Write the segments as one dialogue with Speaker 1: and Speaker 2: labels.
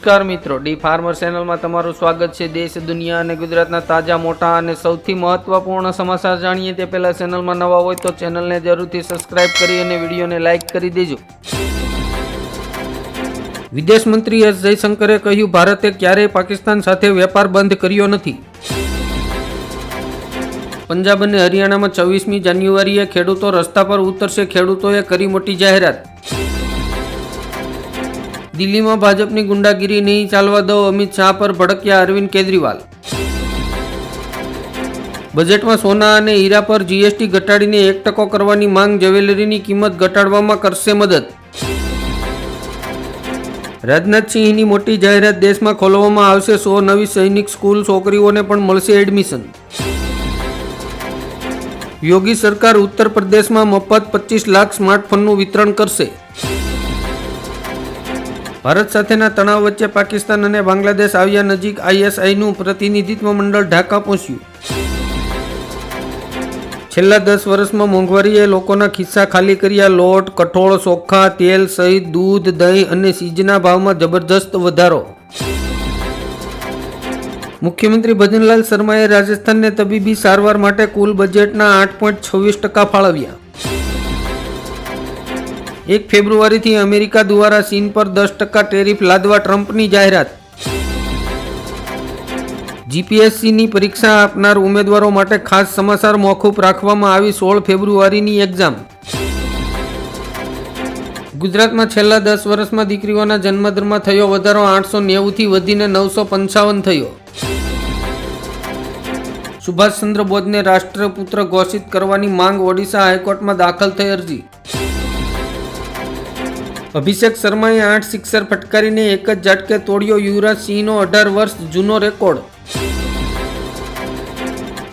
Speaker 1: નમસ્કાર મિત્રો. D farmer ચેનલમાં તમારું સ્વાગત છે. દેશ, દુનિયા અને ગુજરાતના તાજા, મોટા અને સૌથી મહત્વપૂર્ણ સમાચાર જાણીએ તે પહેલા ચેનલમાં નવા હોય તો ચેનલને જરૂરથી સબસ્ક્રાઇબ કરી અને વિડીયોને લાઇક કરી દેજો. વિદેશ મંત્રી એસ જયશંકરે કહ્યું, ભારતે ક્યારેય પાકિસ્તાન સાથે વેપાર બંધ કર્યો નથી. પંજાબ અને હરિયાણામાં છવ્વીસમી જાન્યુઆરીએ ખેડૂતો રસ્તા પર ઉતરશે. ખેડૂતોએ કરી મોટી જાહેરાત. દિલ્હીમાં ભાજપની ગુંડાગીરી નહીં ચાલવા દો અમિત શાહ પર ભડક્યા અરવિંદ કેજરીવાલ. બજેટમાં સોના અને હીરા પર જીએસટી ઘટાડીને એક ટકો કરવાની માંગ જ્વેલરીની કિંમત ઘટાડવામાં કરશે મદદ. રાજનાથસિંહની મોટી જાહેરાત દેશમાં ખોલવામાં આવશે સો નવી સૈનિક સ્કૂલ છોકરીઓને પણ મળશે એડમિશન. યોગી સરકાર ઉત્તર પ્રદેશમાં મફત પચીસ લાખ સ્માર્ટફોનનું વિતરણ કરશે. ભારત સાથેના તણાવ વચ્ચે પાકિસ્તાન અને બાંગ્લાદેશ આવ્યા નજીક આઈએસઆઈનું પ્રતિનિધિત્વ મંડળ ઢાકા પહોંચ્યું. છેલ્લા દસ વર્ષમાં મોંઘવારીએ લોકોના ખિસ્સા ખાલી કર્યા. લોટ, કઠોળ, ચોખા, તેલ સહિત દૂધ, દહીં અને સીજના ભાવમાં જબરજસ્ત વધારો. મુખ્યમંત્રી ભજનલાલ શર્માએ રાજસ્થાનને તબીબી સારવાર માટે કુલ બજેટના આઠ પોઈન્ટ છવ્વીસ ટકા ફાળવ્યા. એક ફેબ્રુઆરીથી અમેરિકા દ્વારા ચીન પર દસ ટકા ટેરિફ લાદવા ટ્રમ્પની જાહેરાત. જીપીએસસીની પરીક્ષા આપનાર ઉમેદવારો માટે ખાસ સમાચાર મોકૂફ રાખવામાં આવી સોળ ફેબ્રુઆરીની એક્ઝામ. ગુજરાતમાં છેલ્લા દસ વર્ષમાં દીકરીઓના જન્મદરમાં થયો વધારો આઠસો નેવુંથી વધીને નવસો પંચાવન થયો. સુભાષચંદ્ર બોઝને રાષ્ટ્રપુત્ર ઘોષિત કરવાની માંગ ઓડિશા હાઈકોર્ટમાં દાખલ થઈ અરજી. અભિષેક શર્માએ આઠ સિક્સર ફટકારીને એક જ ઝટકે તોડ્યો યુવરાજ સિંહનો અઢાર વર્ષ જૂનો રેકોર્ડ.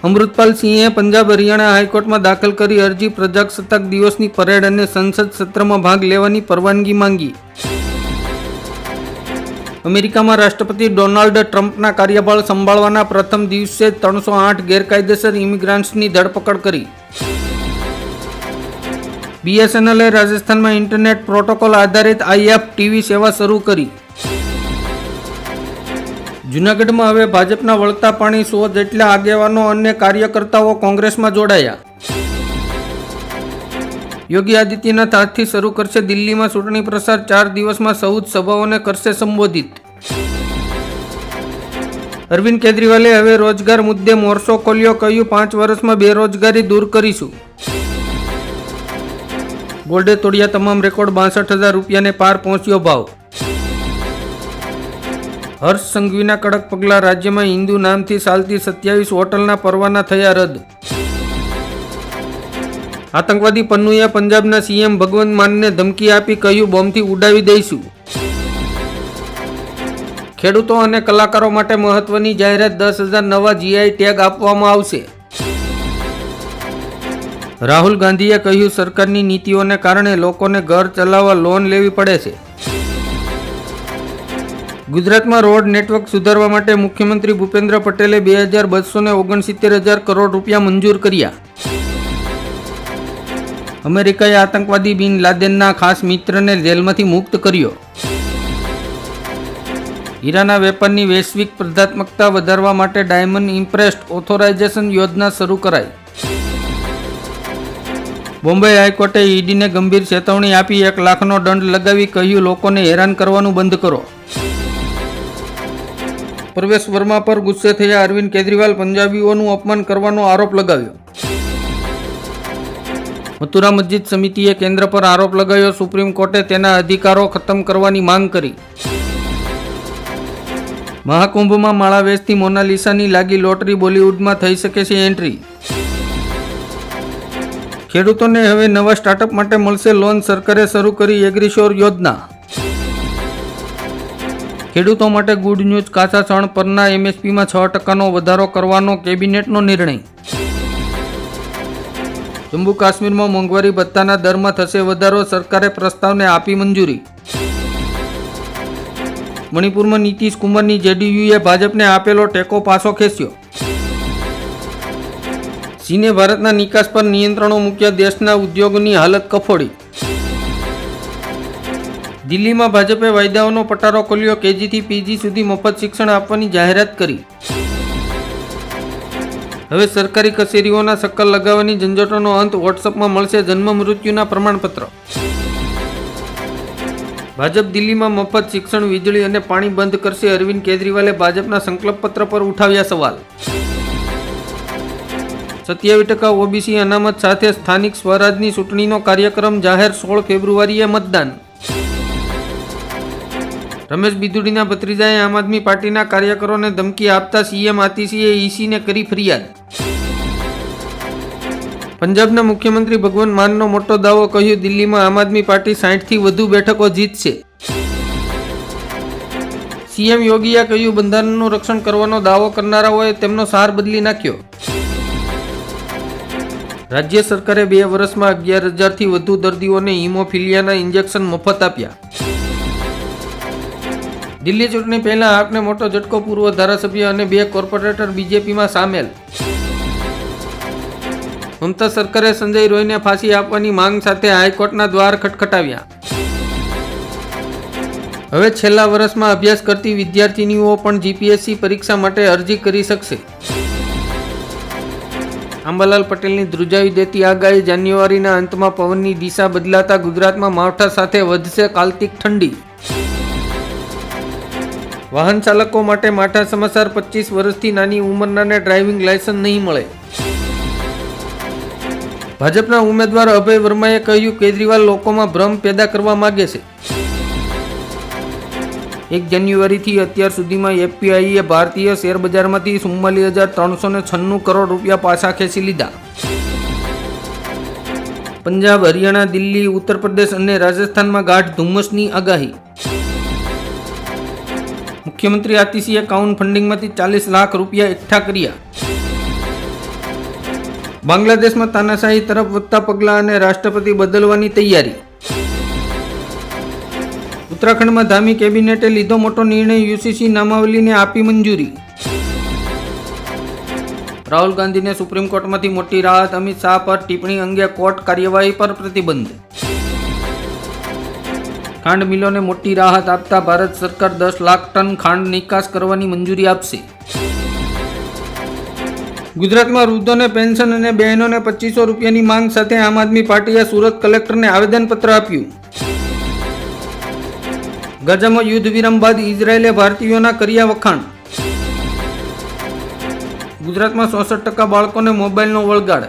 Speaker 1: અમૃતપાલ સિંહે પંજાબ હરિયાણા હાઈકોર્ટમાં દાખલ કરી અરજી પ્રજાસત્તાક દિવસની પરેડ અને સંસદ સત્રમાં ભાગ લેવાની પરવાનગી માંગી. અમેરિકામાં રાષ્ટ્રપતિ ડોનાલ્ડ ટ્રમ્પના કાર્યભાર સંભાળવાના પ્રથમ દિવસે ત્રણસો આઠ ગેરકાયદેસર ઇમિગ્રાન્ટ્સની ધરપકડ કરી. બીએસએનએલે રાજસ્થાનમાં ઇન્ટરનેટ પ્રોટોકોલ આધારિત આઈએફ ટીવી સેવા શરૂ કરી. જૂનાગઢમાં હવે ભાજપના વળતા પાણી સો જેટલા આગેવાનો અને કાર્યકર્તાઓ કોંગ્રેસમાં જોડાયા. યોગી આદિત્યનાથ આજથી શરૂ કરશે દિલ્હીમાં ચૂંટણી પ્રસાર ચાર દિવસમાં ચૌદ સભાઓને કરશે સંબોધિત. અરવિંદ કેજરીવાલે હવે રોજગાર મુદ્દે મોરચો ખોલ્યો, કહ્યું, પાંચ વર્ષમાં બેરોજગારી દૂર કરીશું. ગોલ્ડે તોડ્યા તમામ રેકોર્ડ બાસઠ હજાર રૂપિયાને પાર પહોંચ્યો ભાવ. હર્ષ સંઘવીના કડક પગલાં રાજ્યમાં હિન્દુ નામથી ચાલતી સત્યાવીસ હોટલના પરવાના થયા રદ. આતંકવાદી પન્નુએ પંજાબના સીએમ ભગવંત માનને ધમકી આપી કહ્યું, બોમ્બથી ઉડાવી દઈશું. ખેડૂતો અને કલાકારો માટે મહત્વની જાહેરાત દસ હજાર નવા જીઆઈ ટેગ આપવામાં આવશે. રાહુલ ગાંધીએ કહ્યું, સરકારની નીતિઓને કારણે લોકોને ઘર ચલાવવા લોન લેવી પડે છે. ગુજરાતમાં રોડ નેટવર્ક સુધારવા માટે મુખ્યમંત્રી ભૂપેન્દ્ર પટેલે બે હજાર બસો ને ઓગણસિત્તેર હજાર કરોડ રૂપિયા મંજૂર કર્યા. અમેરિકાએ આતંકવાદી બિન લાદેનના ખાસ મિત્રને જેલમાંથી મુક્ત કર્યો. હીરાના વેપારની વૈશ્વિક સ્પર્ધાત્મકતા વધારવા માટે ડાયમંડ ઇમ્પ્રેસ્ડ ઓથોરાઇઝેશન યોજના શરૂ કરાઈ. બોમ્બે હાઈકોર્ટે ઈડીને ગંભીર ચેતવણી આપી એક લાખનો દંડ લગાવી કહ્યું, લોકોને હેરાન કરવાનું બંધ કરો. પ્રવેશ વર્મા પર ગુસ્સે થયા અરવિંદ કેજરીવાલ, પંજાબીઓનું અપમાન કરવાનો આરોપ લગાવ્યો. મથુરા મસ્જિદ સમિતિએ કેન્દ્ર પર આરોપ લગાવ્યો, સુપ્રીમ કોર્ટે તેના અધિકારો ખતમ કરવાની માંગ કરી. મહાકુંભમાં માળાવેશથી મોનાલિસાની લાગી લોટરી બોલિવૂડમાં થઈ શકે છે એન્ટ્રી. ખેડૂતોને હવે નવા સ્ટાર્ટઅપ માટે મળશે લોન સરકારે શરૂ કરી એગ્રીશોર યોજના. ખેડૂતો માટે ગુડ ન્યૂઝ કાચા ચણ પરના એમએસપીમાં છ ટકાનો વધારો કરવાનો કેબિનેટનો નિર્ણય. જમ્મુ કાશ્મીરમાં મોંઘવારી ભથ્થાના દરમાં થશે વધારો, સરકારે પ્રસ્તાવને આપી મંજૂરી. મણિપુરમાં નીતિશ કુમારની જેડીયુએ ભાજપને આપેલો ટેકો પાછો ખેંચ્યો. ચીને ભારતના નિકાસ પર નિયંત્રણો મૂક્યા દેશના ઉદ્યોગોની હાલત કફોડી. દિલ્હીમાં ભાજપે વાયદાઓનો પટારો ખોલ્યો, કેજીથી પીજી સુધી મફત શિક્ષણ આપવાની જાહેરાત કરી. હવે સરકારી કચેરીઓના ચક્કર લગાવવાની ઝંઝટોનો અંત વોટ્સઅપમાં મળશે જન્મ મૃત્યુના પ્રમાણપત્ર. ભાજપ દિલ્હીમાં મફત શિક્ષણ વીજળી અને પાણી બંધ કરશે અરવિંદ કેજરીવાલે ભાજપના સંકલ્પ પત્ર પર ઉઠાવ્યા સવાલ. સત્યાવીસ ટકા ઓબીસી અનામત સાથે સ્થાનિક સ્વરાજની ચૂંટણીનો કાર્યક્રમ જાહેર સોળ ફેબ્રુઆરીએ મતદાન. રમેશ બિદુડીના ભત્રીજાએ આમ આદમી પાર્ટીના કાર્યકરોને ધમકી આપતા સીએમ આતિશીએ ઈસીને કરી ફરિયાદ. પંજાબના મુખ્યમંત્રી ભગવંત માનનો મોટો દાવો કહ્યું, દિલ્હીમાં આમ આદમી પાર્ટી સાઠથી વધુ બેઠકો જીતશે. સીએમ યોગીએ કહ્યું, બંધારણનું રક્ષણ કરવાનો દાવો કરનારાઓએ તેમનો સાર બદલી નાખ્યો. રાજ્ય સરકારે બે વર્ષમાં અગિયાર હજારથી વધુ દર્દીઓને હિમોફિલિયાના ઇન્જેક્શન મફત આપ્યા. દિલ્હી ચૂંટણી પહેલા આપને મોટો ઝટકો પૂર્વ ધારાસભ્ય અને બે કોર્પોરેટર બીજેપીમાં સામેલ. મમતા સરકારે સંજય રોયને ફાંસી આપવાની માંગ સાથે હાઈકોર્ટના દ્વાર ખટખટાવ્યા. હવે છેલ્લા વર્ષમાં અભ્યાસ કરતી વિદ્યાર્થીનીઓ પણ જીપીએસસી પરીક્ષા માટે અરજી કરી શકશે. આંબાલાલ પટેલની ધ્રુજાવી દેતી આગાહી જાન્યુઆરીના અંતમાં પવનની દિશા બદલાતા ગુજરાતમાં માવઠા સાથે વધશે કાલ્તિક ઠંડી. વાહન ચાલકો માટે માઠા સમાચાર પચીસ વર્ષથી નાની ઉંમરનાને ડ્રાઇવિંગ લાયસન્સ નહીં મળે. ભાજપના ઉમેદવાર અભય વર્માએ કહ્યું, કેજરીવાલ લોકોમાં ભ્રમ પેદા કરવા માગે છે. એક જાન્યુઆરીથી અત્યાર સુધીમાં એફપીઆઈએ ભારતીય શેરબજારમાંથી ચુમ્માલીસ હજાર ત્રણસો ને છન્નું કરોડ રૂપિયા પાછા ખેંચી લીધા. પંજાબ, હરિયાણા, દિલ્હી ઉત્તર પ્રદેશ અને રાજસ્થાનમાં ગાઢ ધુમ્મસની આગાહી. મુખ્યમંત્રી આતિશીએ કાઉન ફંડિંગમાંથી ચાલીસ લાખ રૂપિયા એકઠા કર્યા. બાંગ્લાદેશમાં તાનાશાહી તરફ વધતા પગલાં અને રાષ્ટ્રપતિ બદલવાની તૈયારી. ઉત્તરાખંડમાં ધામી કેબિનેટે લીધો મોટો નિર્ણય યુસીસી નામાવલીને આપી મંજૂરી. રાહુલ ગાંધીને સુપ્રીમ કોર્ટમાંથી મોટી રાહત, અમિત શાહ પર ટિપ્પણી અંગે કોર્ટ કાર્યવાહી પર પ્રતિબંધ. ખાંડ મિલોને મોટી રાહત આપતા ભારત સરકાર દસ લાખ ટન ખાંડ નિકાસ કરવાની મંજૂરી આપશે. ગુજરાતમાં વૃદ્ધોને પેન્શન અને બહેનોને પચીસો રૂપિયાની માંગ સાથે આમ આદમી પાર્ટીએ સુરત કલેક્ટરને આવેદનપત્ર આપ્યું. ગાઝામાં યુદ્ધ વિરામ બાદ ઇઝરાયેલે ભારતીયોના કર્યા વખાણ. ગુજરાતમાં ચોસઠ ટકા બાળકોને મોબાઈલનો વળગાડ.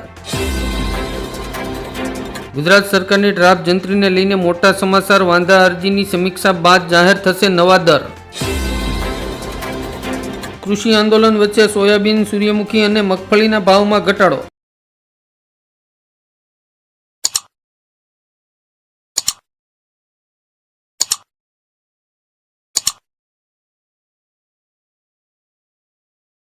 Speaker 1: ગુજરાત સરકારની ડ્રાફ્ટ જંત્રીને લઈને મોટા સમાચાર, વાંધા અરજીની સમીક્ષા બાદ જાહેર થશે નવા દર. કૃષિ આંદોલન વચ્ચે સોયાબીન સૂર્યમુખી અને મગફળીના ભાવમાં ઘટાડો.